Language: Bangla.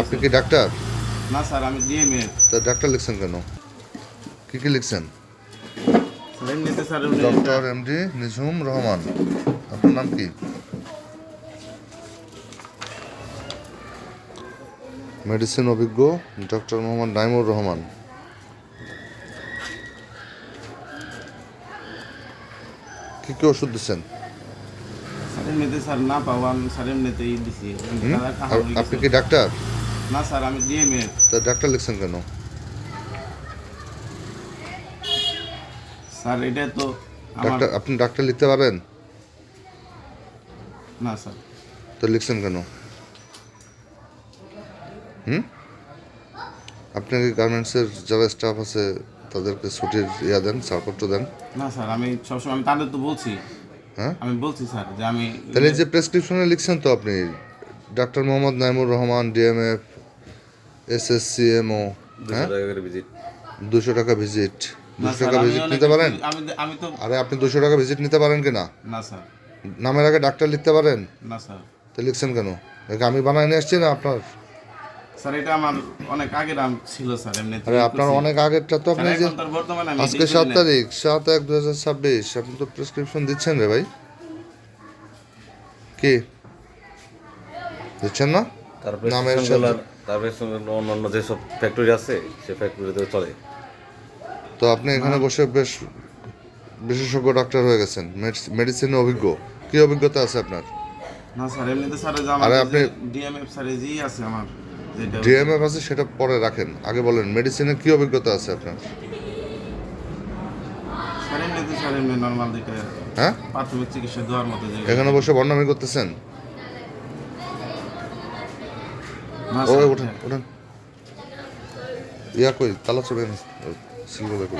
আপনি কি ডাক্তার? না স্যার আমি ডিএমএ তা ডাক্তার লিখছেন কেন? কি কি লিখছেন? Doctor MD Nijhum Rahman. আপনার নাম কি? মেডিসিন অভিজ্ঞ ডক্টর মোহাম্মদ নাইমুর রহমান। কি কি ওষুধ দিচ্ছেন? এমনিতে স্যার না পাওয়ান স্যার এমনিতেই দিছি। আপনি কি ডাক্তার? না স্যার আমি ডিএমএ তা ডাক্তার লিখছেন কেন? স্যার এটা তো ডাক্তার আপনি ডাক্তার লিখতে পারেন না স্যার। তো লিখছেন কেন? হুম? আপনার গার্মেন্টসের যারা স্টাফ আছে তাদেরকে ছুটির ইয়া দেন ছাড়পত্র দেন? না স্যার আমি সবসময় আমি তাদের তো বলছি। হ্যাঁ? আমি বলছি স্যার যে আমি তাহলে যে প্রেসক্রিপশনে লিখছেন তো আপনি doctor Mohammad Naimur Rahman DMF S S C MO হ্যাঁ? দুশো টাকা ভিজিট দুশো টাকা ভিজিট নিতে পারেন? আমি আমি তো আরে আপনি দুশো টাকা ভিজিট নিতে পারেন কিনা না? স্যার। নামের আগে ডাক্তার লিখতে পারেন? না স্যার। তো লিখছেন কেন? আমি বানায় নিয়ে আসছি না আপনার? স্যার এটা আমার অনেক আগের নাম ছিল স্যার এমনি আরে আপনার অনেক আগেরটা তো আপনি যে আজকে সাত তারিখ সাত এক দু হাজার ছাব্বিশ আপনি তো প্রেসক্রিপশন দিচ্ছেন রে ভাই। কি? দিচ্ছেন না? তারপরে নামের তারপরে অন্যান্য যেসব ফ্যাক্টরি আছে সে ফ্যাক্টরিতে চলে। তো আপনি এখানে বসে বেশ বিশেষজ্ঞ ডাক্তার হয়ে গেছেন মেডিসিনে অভিজ্ঞ। কি অভিজ্ঞতা আছে আপনার? না স্যার এমনিতে স্যার আরে আমার আপনি- ডিএমএফ স্যার জি আছে আমার। ডিএমএফ আছে সেটা পরে রাখেন। আগে বলেন মেডিসিনে কি অভিজ্ঞতা আছে আপনার? হ্যাঁ? প্রাথমিক চিকিৎসা দেওয়ার মতো এখানে বসে বর্ণামি করতেছেন? না ও ওঠেন ওঠেন। ইয়া কই তালা চলে সিলভার কই?